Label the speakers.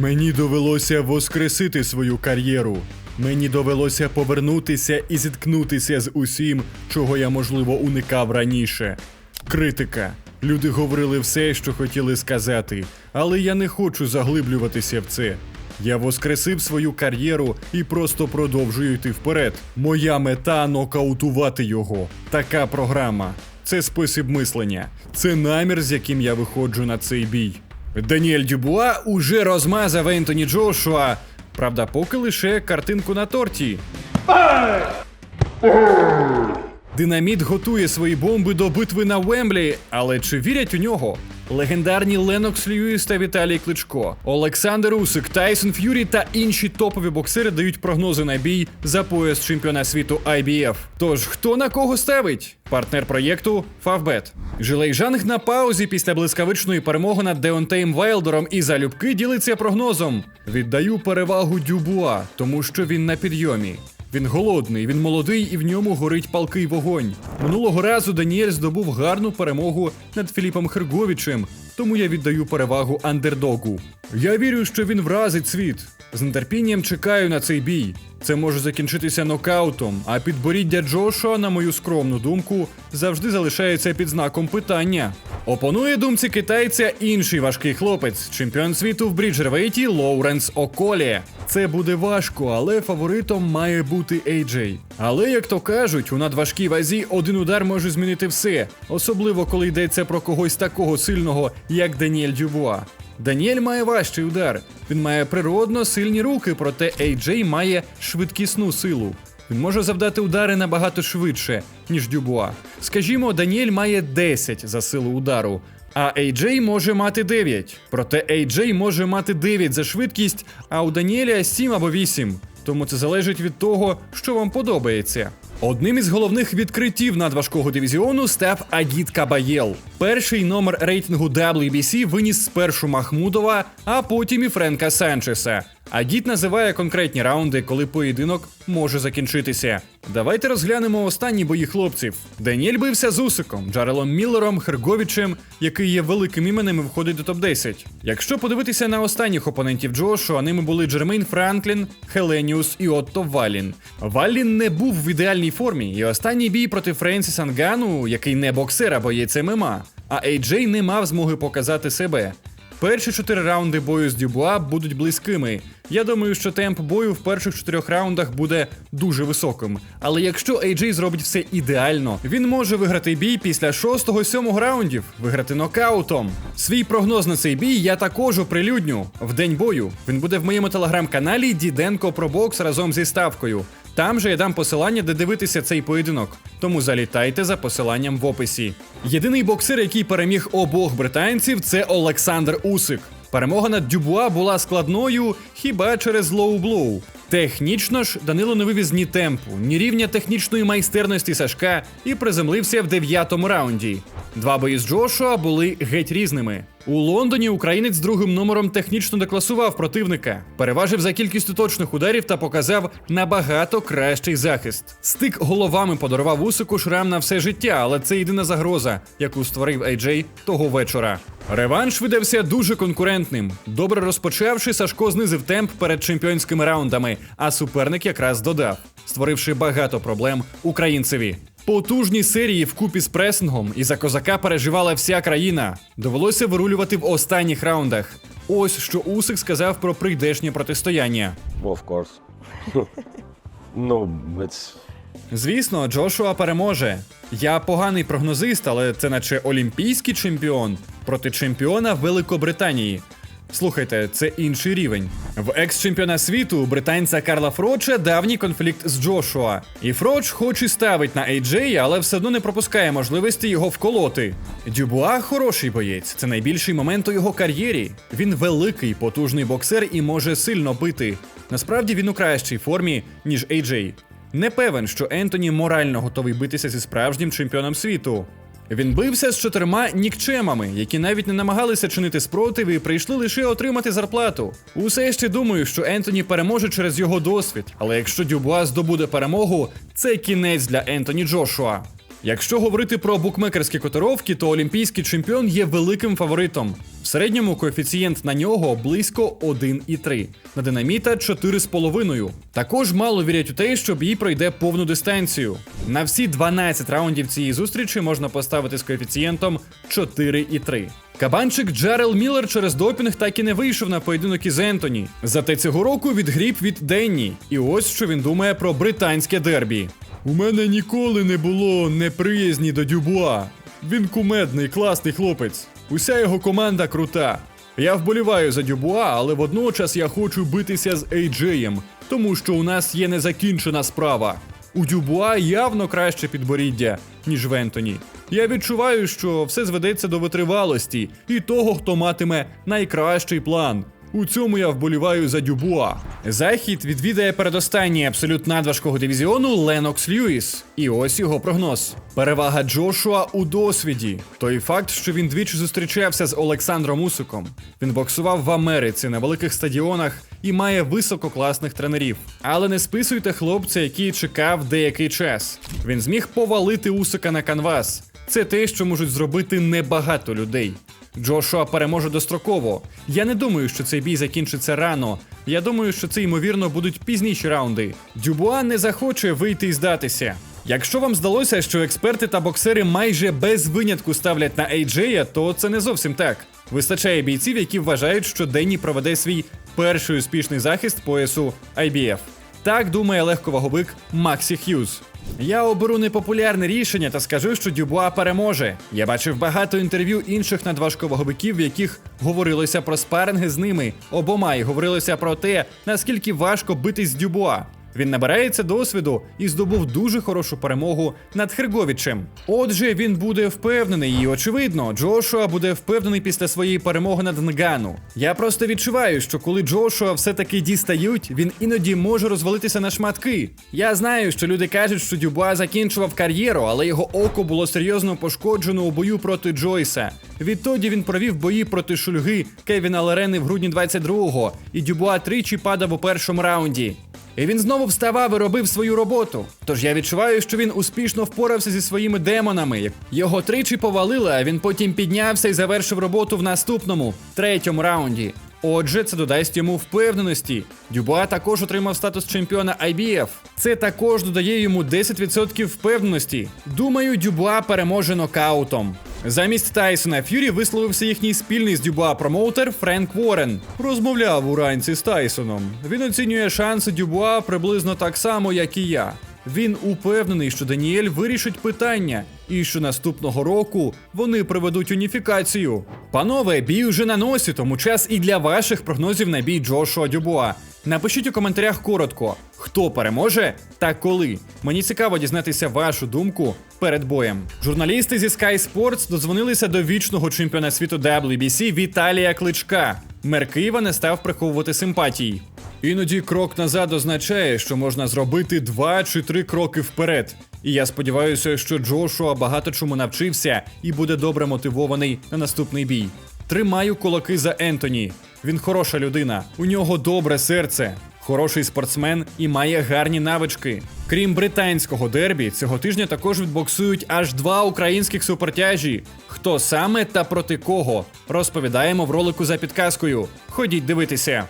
Speaker 1: Мені довелося воскресити свою кар'єру. Мені довелося повернутися і зіткнутися з усім, чого я, можливо, уникав раніше. Критика. Люди говорили все, що хотіли сказати, але я не хочу заглиблюватися в це. Я воскресив свою кар'єру і просто продовжую йти вперед. Моя мета нокаутувати його. Така програма. Це спосіб мислення. Це намір, з яким я виходжу на цей бій. Даніель Дюбуа уже розмазав Ентоні Джошуа. Правда, поки лише картинку на торті. Динаміт готує свої бомби до битви на Вемблі, але чи вірять у нього? Легендарні Ленокс Льюіс та Віталій Кличко, Олександр Усик, Тайсон Ф'юрі та інші топові боксери дають прогнози на бій за пояс чемпіона світу IBF. Тож хто на кого ставить? Партнер проєкту Фавбет. Жилей Жанг на паузі після блискавичної перемоги над Деонтеєм Вайлдером і залюбки ділиться прогнозом. Віддаю перевагу Дюбуа, тому що він на підйомі. Він голодний, він молодий і в ньому горить палкий вогонь. Минулого разу Даніель здобув гарну перемогу над Філіпом Херговічем, тому я віддаю перевагу андердогу. Я вірю, що він вразить світ. З нетерпінням чекаю на цей бій. Це може закінчитися нокаутом, а підборіддя Джошуа, на мою скромну думку, завжди залишається під знаком питання. Опонує думці китайця інший важкий хлопець, чемпіон світу в бріджервейті Лоуренс Околі. Це буде важко, але фаворитом має бути AJ. Але як то кажуть, у надважкій вазі один удар може змінити все, особливо коли йдеться про когось такого сильного, як Даніель Дюбуа. Даніель має важчий удар. Він має природно сильні руки, проте AJ має швидкісну силу. Він може завдати удари набагато швидше, ніж Дюбуа. Скажімо, Даніель має 10 за силу удару, а AJ може мати 9. Проте AJ може мати 9 за швидкість, а у Даніеля 7 або 8. Тому це залежить від того, що вам подобається. Одним із головних відкриттів надважкого дивізіону став Агіт Кабаєл. Перший номер рейтингу WBC виніс спершу Махмудова, а потім і Френка Санчеса. Агіт називає конкретні раунди, коли поєдинок може закінчитися. Давайте розглянемо останні бої хлопців. Даніель бився з Усиком, Джарелом Міллером, Херговічем, який є великим іменем і входить до топ-10. Якщо подивитися на останніх опонентів Джошу, а ними були Джермейн Франклін, Хеленіус і Отто Валін. Валін не був в ідеальній формі, і останній бій проти Френсіса Нгану, який не боксер, а боєць ММА, а AJ не мав змоги показати себе. Перші чотири раунди бою з Дюбуа будуть близькими. Я думаю, що темп бою в перших чотирьох раундах буде дуже високим. Але якщо AJ зробить все ідеально, він може виграти бій після шостого-сьомого раундів, виграти нокаутом. Свій прогноз на цей бій я також оприлюдню в день бою. Він буде в моєму телеграм-каналі Діденко про бокс разом зі ставкою. Там же я дам посилання, де дивитися цей поєдинок. Тому залітайте за посиланням в описі. Єдиний боксер, який переміг обох британців, це Олександр Усик. Перемога над Дюбуа була складною хіба через лоу-блоу. Технічно ж Данило не вивіз ні темпу, ні рівня технічної майстерності Сашка і приземлився в дев'ятому раунді. Два бої з Джошуа були геть різними. У Лондоні українець другим номером технічно декласував противника, переважив за кількістю точних ударів та показав набагато кращий захист. Стик головами подарував Усику шрам на все життя, але це єдина загроза, яку створив AJ того вечора. Реванш видався дуже конкурентним. Добре розпочавши, Сашко знизив темп перед чемпіонськими раундами, а суперник якраз додав, створивши багато проблем українцеві. Потужні серії вкупі з пресингом і за козака переживала вся країна. Довелося вирулювати в останніх раундах. Ось що Усик сказав про прийдешнє протистояння.
Speaker 2: Of course. no, it's
Speaker 1: Звісно, Джошуа переможе. Я поганий прогнозист, але це наче олімпійський чемпіон проти чемпіона Великобританії. Слухайте, це інший рівень. В екс-чемпіона світу британця Карла Фроча давній конфлікт з Джошуа. І Фроч хоч і ставить на AJ, але все одно не пропускає можливості його вколоти. Дюбуа хороший боєць, це найбільший момент у його кар'єрі. Він великий, потужний боксер і може сильно бити. Насправді він у кращій формі, ніж AJ. Не певен, що Ентоні морально готовий битися зі справжнім чемпіоном світу. Він бився з чотирма нікчемами, які навіть не намагалися чинити спротив і прийшли лише отримати зарплату. Усе ще думаю, що Ентоні переможе через його досвід, але якщо Дюбуа здобуде перемогу, це кінець для Ентоні Джошуа. Якщо говорити про букмекерські котировки, то олімпійський чемпіон є великим фаворитом. В середньому коефіцієнт на нього близько 1,3, на динаміта 4,5. Також мало вірять у те, що бій пройде повну дистанцію. На всі 12 раундів цієї зустрічі можна поставити з коефіцієнтом 4,3. Кабанчик Джерел Міллер через допінг так і не вийшов на поєдинок із Ентоні. Зате цього року відгріб від Денні. І ось що він думає про британське дербі. У мене ніколи не було неприязні до Дюбуа. Він кумедний, класний хлопець. Уся його команда крута. Я вболіваю за Дюбуа, але водночас я хочу битися з Ейджеєм, тому що у нас є незакінчена справа. У Дюбуа явно краще підборіддя, ніж в Ентоні. Я відчуваю, що все зведеться до витривалості і того, хто матиме найкращий план. У цьому я вболіваю за Дюбуа. Захід відвідає передостанній абсолют надважкого дивізіону Ленокс Льюіс. І ось його прогноз. Перевага Джошуа у досвіді. Той факт, що він двічі зустрічався з Олександром Усиком. Він боксував в Америці на великих стадіонах і має висококласних тренерів. Але не списуйте хлопця, який чекав деякий час. Він зміг повалити Усика на канвас. Це те, що можуть зробити небагато людей. Джошуа переможе достроково. Я не думаю, що цей бій закінчиться рано. Я думаю, що це ймовірно будуть пізніші раунди. Дюбуа не захоче вийти і здатися. Якщо вам здалося, що експерти та боксери майже без винятку ставлять на Ейджея, то це не зовсім так. Вистачає бійців, які вважають, що Денні проведе свій перший успішний захист поясу IBF. Так думає легковаговик Максі Х'юз. Я оберу непопулярне рішення та скажу, що Дюбуа переможе. Я бачив багато інтерв'ю інших надважковаговиків, в яких говорилося про спаринги з ними обома і говорилося про те, наскільки важко битись з Дюбуа. Він набирається досвіду і здобув дуже хорошу перемогу над Херговічем. Отже, він буде впевнений, і очевидно, Джошуа буде впевнений після своєї перемоги над Нгану. Я просто відчуваю, що коли Джошуа все-таки дістають, він іноді може розвалитися на шматки. Я знаю, що люди кажуть, що Дюбуа закінчував кар'єру, але його око було серйозно пошкоджено у бою проти Джойса. Відтоді він провів бої проти Шульги Кевіна Лерени в грудні 22-го, і Дюбуа тричі падав у першому раунді. І він знову вставав і робив свою роботу. Тож я відчуваю, що він успішно впорався зі своїми демонами. Його тричі повалили, а він потім піднявся і завершив роботу в наступному, третьому раунді. Отже, це додасть йому впевненості. Дюбуа також отримав статус чемпіона IBF. Це також додає йому 10% впевненості. Думаю, Дюбуа переможе нокаутом. Замість Тайсона Ф'юрі висловився їхній спільний з Дюбуа промоутер Френк Уоррен. Розмовляв уранці з Тайсоном. Він оцінює шанси Дюбуа приблизно так само, як і я. Він упевнений, що Даніель вирішить питання, і що наступного року вони проведуть уніфікацію. Панове, бій уже на носі, тому час і для ваших прогнозів на бій Джошуа Дюбуа. Напишіть у коментарях коротко, хто переможе та коли. Мені цікаво дізнатися вашу думку перед боєм. Журналісти зі Sky Sports додзвонилися до вічного чемпіона світу WBC Віталія Кличка. Мер Києва не став приховувати симпатій. Іноді крок назад означає, що можна зробити два чи три кроки вперед. І я сподіваюся, що Джошуа багато чому навчився і буде добре мотивований на наступний бій. Тримаю кулаки за Ентоні. Він хороша людина, у нього добре серце, хороший спортсмен і має гарні навички. Крім британського дербі, цього тижня також відбоксують аж два українських супертяжі. Хто саме та проти кого? Розповідаємо в ролику за підказкою. Ходіть дивитися.